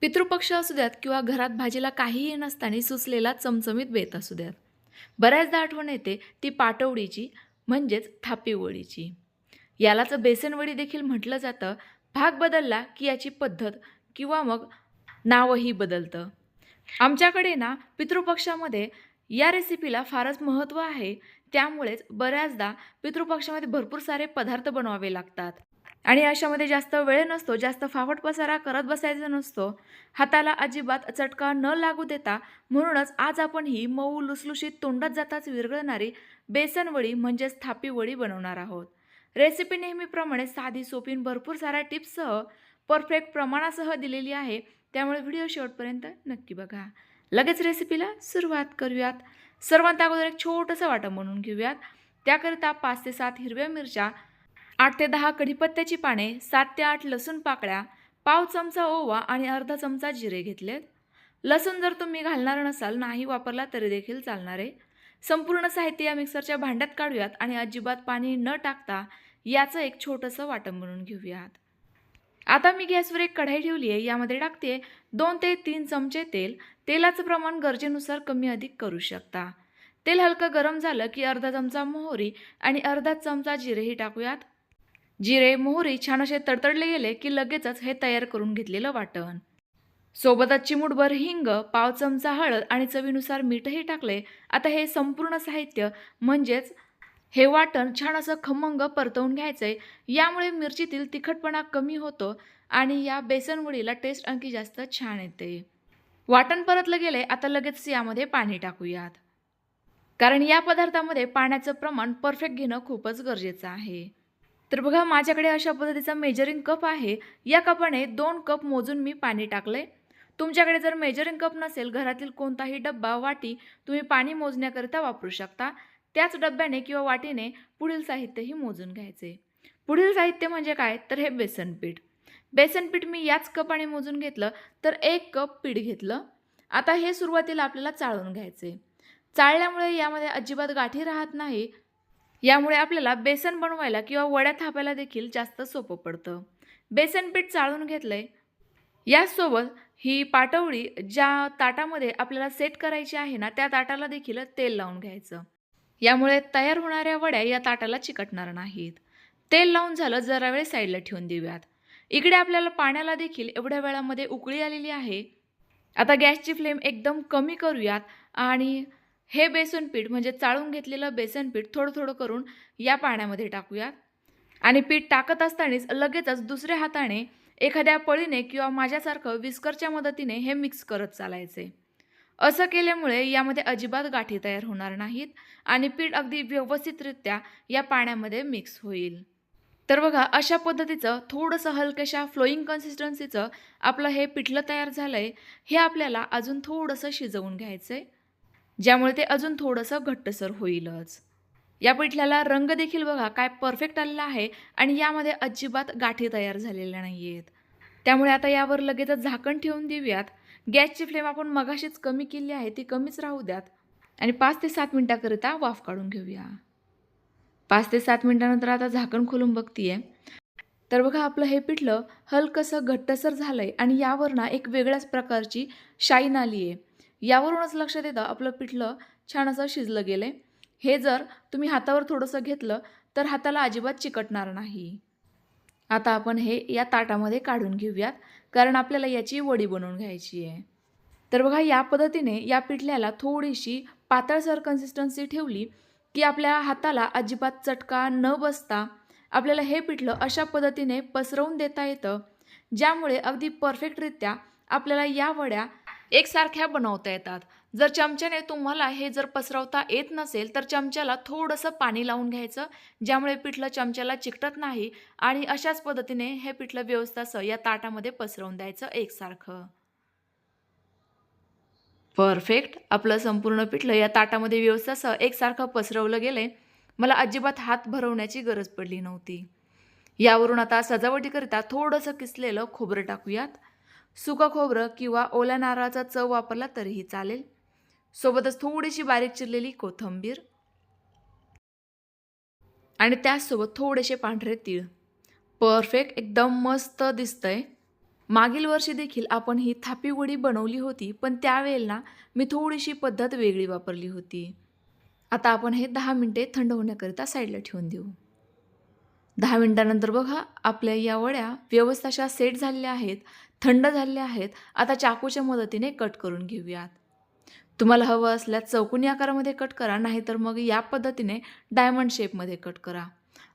पितृपक्ष असू द्यात किंवा घरात भाजीला काहीही नसताना सुचलेला चमचमीत बेत असू द्यात. बऱ्याचदा आठवण येते ती पाटवडीची म्हणजेच थापीवडीची यालाच बेसनवडी देखील म्हटलं जातं. भाग बदलला की याची पद्धत किंवा मग नावही बदलतं. आमच्याकडे ना पितृपक्षामध्ये या रेसिपीला फारच महत्त्व आहे. त्यामुळेच बऱ्याचदा पितृपक्षामध्ये भरपूर सारे पदार्थ बनवावे लागतात. आणि अशामध्ये जास्त वेळ नसतो जास्त फावट पसारा करत बसायचा नसतो. हाताला अजिबात चटका न लागू देता म्हणूनच आज आपण ही मऊ लुसलुशीत तोंडात जाताच विरघळणारी बेसन वडी म्हणजेच थापी वडी बनवणार आहोत. रेसिपी नेहमीप्रमाणे साधी सोपीन भरपूर साऱ्या टिप्ससह परफेक्ट प्रमाणासह दिलेली आहे. त्यामुळे व्हिडिओ शेवटपर्यंत नक्की बघा. लगेच रेसिपीला सुरुवात करूयात. सर्वात अगोदर एक छोटंसं वाटण बनवून घेऊयात. त्याकरिता पाच ते सात हिरव्या मिरच्या आठ ते दहा कढीपत्त्याची पाने सात ते आठ लसूण पाकळ्या पाव चमचा ओवा आणि अर्धा चमचा जिरे घेतलेत. लसूण जर तुम्ही घालणार नसाल नाही वापरला तरी देखील चालणार आहे. संपूर्ण साहित्य या मिक्सरच्या भांड्यात काढूयात आणि अजिबात पाणी न टाकता याचं एक छोटंसं वाटण बनवून घेऊयात. आता मी गॅसवर एक कढाई ठेवली आहे. यामध्ये टाकते दोन ते तीन चमचे तेल. तेलाचं प्रमाण गरजेनुसार कमी अधिक करू शकता. तेल हलकं गरम झालं की अर्धा चमचा मोहरी आणि अर्धा चमचा जिरेही टाकूयात. जिरे मोहरी छान असे तडतडले गेले की लगेचच हे तयार करून घेतलेलं वाटण. सोबतच चिमूटभर हिंग पाव चमचा हळद आणि चवीनुसार मीठही टाकले. आता हे संपूर्ण साहित्य म्हणजेच हे वाटण छान असं खमंग परतवून घ्यायचंय. यामुळे मिरचीतील तिखटपणा कमी होतो आणि या बेसनवडीला टेस्ट आणखी जास्त छान येते. वाटण परतलं गेले आता लगेच यामध्ये पाणी टाकूयात. कारण या पदार्थामध्ये पाण्याचं प्रमाण परफेक्ट घेणं खूपच गरजेचं आहे. तर बघा माझ्याकडे अशा पद्धतीचा मेजरिंग कप आहे. या कपाने दोन कप मोजून मी पाणी टाकले तुमच्याकडे जर मेजरिंग कप नसेल घरातील कोणताही डब्बा वाटी तुम्ही पाणी मोजण्याकरिता वापरू शकता. त्याच डब्याने किंवा वाटीने पुढील साहित्यही मोजून घ्यायचे. पुढील साहित्य म्हणजे काय? तर हे बेसन पीठ. बेसन पीठ मी याच कपाने मोजून घेतलं तर एक कप पीठ घेतलं. आता हे सुरुवातीला आपल्याला चाळून घ्यायचे. चाळल्यामुळे यामध्ये अजिबात गाठी राहत नाही. यामुळे आपल्याला बेसन बनवायला किंवा वड्या थापायला देखील जास्त सोपं पडतं. बेसन पीठ चाळून घेतलंय. याचसोबत ही पाटवडी ज्या ताटामध्ये आपल्याला सेट करायची आहे ना त्या ताटाला देखील तेल लावून घ्यायचं. यामुळे तयार होणाऱ्या वड्या या ताटाला चिकटणार नाहीत. तेल लावून झालं जरा वेळ साईडला ठेवून देऊयात. इकडे आपल्याला पाण्याला देखील एवढ्या वेळामध्ये उकळी आलेली आहे. आता गॅसची फ्लेम एकदम कमी करूयात आणि हे बेसन पीठ म्हणजे चाळून घेतलेलं बेसन पीठ थोडं थोडं करून या पाण्यामध्ये टाकूयात आणि पीठ टाकत असतानाच लगेचच दुसऱ्या हाताने एखाद्या पळीने किंवा माझ्यासारखं विस्करच्या मदतीने हे मिक्स करत चालायचे. असं केल्यामुळे यामध्ये अजिबात गाठी तयार होणार नाहीत आणि पीठ अगदी व्यवस्थितरित्या या पाण्यामध्ये मिक्स होईल. तर बघा अशा पद्धतीचं थोडंसं हलक्याशा फ्लोईंग कन्सिस्टन्सीचं आपलं हे पिठलं तयार झालं आहे हे आपल्याला अजून थोडंसं शिजवून घ्यायचं आहे ज्यामुळे ते अजून थोडंसं घट्टसर होईलच. या पिठल्याला रंग देखील बघा काय परफेक्ट आलेला आहे आणि यामध्ये अजिबात गाठी तयार झालेल्या नाही आहेत त्यामुळे आता यावर लगेचच झाकण ठेवून देऊयात. गॅसची फ्लेम आपण मगाशीच कमी केली आहे ती कमीच राहू द्यात. आणि पाच ते सात मिनटाकरिता वाफ काढून घेऊया. पाच ते सात मिनटानंतर आता झाकण खोलून बघतीये. तर बघा आपलं हे पिठलं हलकंसं घट्टसर झालं आहे आणि यावर ना एक वेगळ्याच प्रकारची शाईन आली आहे यावरूनच लक्षात येतं आपलं पिठलं छान असं शिजलं गेलं. आहे हे जर तुम्ही हातावर थोडंसं घेतलं तर हाताला अजिबात चिकटणार नाही. आता आपण हे या ताटामध्ये काढून घेऊयात कारण आपल्याला याची वडी बनवून घ्यायची आहे. तर बघा या पद्धतीने या पिठल्याला थोडीशी पातळसर कन्सिस्टन्सी ठेवली की आपल्या हाताला अजिबात चटका न बसता आपल्याला हे पिठलं अशा पद्धतीने पसरवून देता येतं ज्यामुळे अगदी परफेक्टरित्या आपल्याला या वड्या एकसारख्या बनवता येतात. जर चमच्याने तुम्हाला हे जर पसरवता येत नसेल तर चमच्याला थोडंसं पाणी लावून घ्यायचं ज्यामुळे पिठलं चमच्याला चिकटत नाही आणि अशाच पद्धतीने हे पिठलं व्यवस्थासह या ताटामध्ये पसरवून द्यायचं एकसारखं. परफेक्ट आपलं संपूर्ण पिठलं या ताटामध्ये व्यवस्थासह एकसारखं पसरवलं गेलं मला अजिबात हात भरवण्याची गरज पडली नव्हती. यावरून आता सजावटीकरिता थोडंसं किसलेलं खोबरं टाकूयात. सुकं खोबरं किंवा ओल्या नारळाचा चव वापरला तरीही चालेल. सोबतच थोडीशी बारीक चिरलेली कोथिंबीर. आणि त्याचसोबत थोडेसे पांढरे तीळ. परफेक्ट एकदम मस्त दिसतंय. मागील वर्षी देखील आपण ही थापीवडी बनवली होती पण त्यावेळेला मी थोडीशी पद्धत वेगळी वापरली होती. आता आपण हे दहा मिनटे थंड होण्याकरिता साईडला ठेवून देऊ. दहा मिनटानंतर बघा आपल्या या वड्या व्यवस्थाशा सेट झालेल्या आहेत. थंड झाले आहेत आता चाकूच्या मदतीने कट करून घेऊयात. तुम्हाला हवं असल्यास चौकोनी आकारामध्ये कट करा नाहीतर मग या पद्धतीने डायमंड शेपमध्ये कट करा.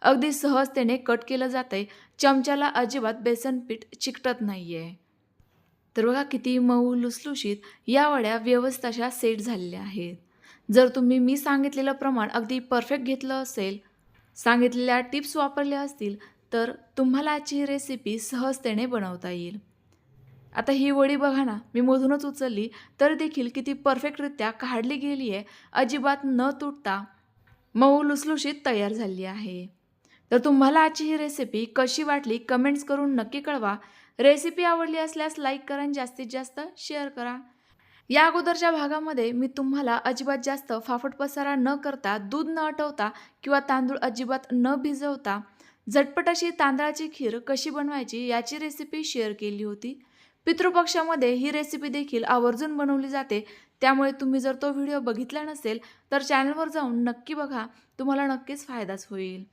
अगदी सहजतेने कट केलं जाते चमच्याला अजिबात बेसन पीठ चिकटत नाही आहे तर बघा किती मऊ लुसलुशीत या वड्या व्यवस्थित अशा सेट झालेल्या आहेत. जर तुम्ही मी सांगितलेलं प्रमाण अगदी परफेक्ट घेतलं असेल सांगितलेल्या टिप्स वापरल्या असतील तर तुम्हाला आजची रेसिपी सहजतेने बनवता येईल. आता ही वडी बघा ना मी मधूनच उचलली तर देखील किती परफेक्टरित्या काढली गेली आहे. अजिबात न तुटता मऊ लुसलुशीत तयार झाली आहे. तर तुम्हाला आजची ही रेसिपी कशी वाटली कमेंट्स करून नक्की कळवा. रेसिपी आवडली असल्यास लाईक करा आणि जास्तीत जास्त शेअर करा. या अगोदरच्या भागामध्ये मी तुम्हाला अजिबात जास्त फाफट पसारा न करता दूध न आटवता किंवा तांदूळ अजिबात न भिजवता झटपट अशी तांदळाची खीर कशी बनवायची याची रेसिपी शेअर केली होती. पितृपक्षामध्ये ही रेसिपी देखील आवर्जून बनवली जाते. त्यामुळे तुम्ही जर तो व्हिडिओ बघितला नसेल तर चॅनलवर जाऊन नक्की बघा. तुम्हाला नक्कीच फायदाच होईल.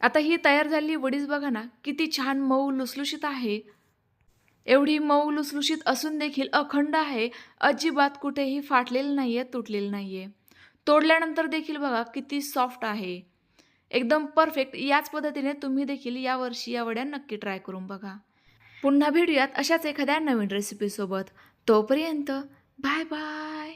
आता ही तयार झालेली वडीच बघा ना किती छान मऊ लुसलुशीत आहे. एवढी मऊ लुसलुशीत असून देखील अखंड आहे. अजिबात कुठेही फाटलेलं नाही आहे तुटलेलं नाही आहे तोडल्यानंतर देखील बघा किती सॉफ्ट आहे. एकदम परफेक्ट याच पद्धतीने तुम्ही देखील यावर्षी या वड्या नक्की ट्राय करून बघा. पुन्हा भेटूयात अशाच एखाद्या नवीन रेसिपीसोबत तोपर्यंत बाय बाय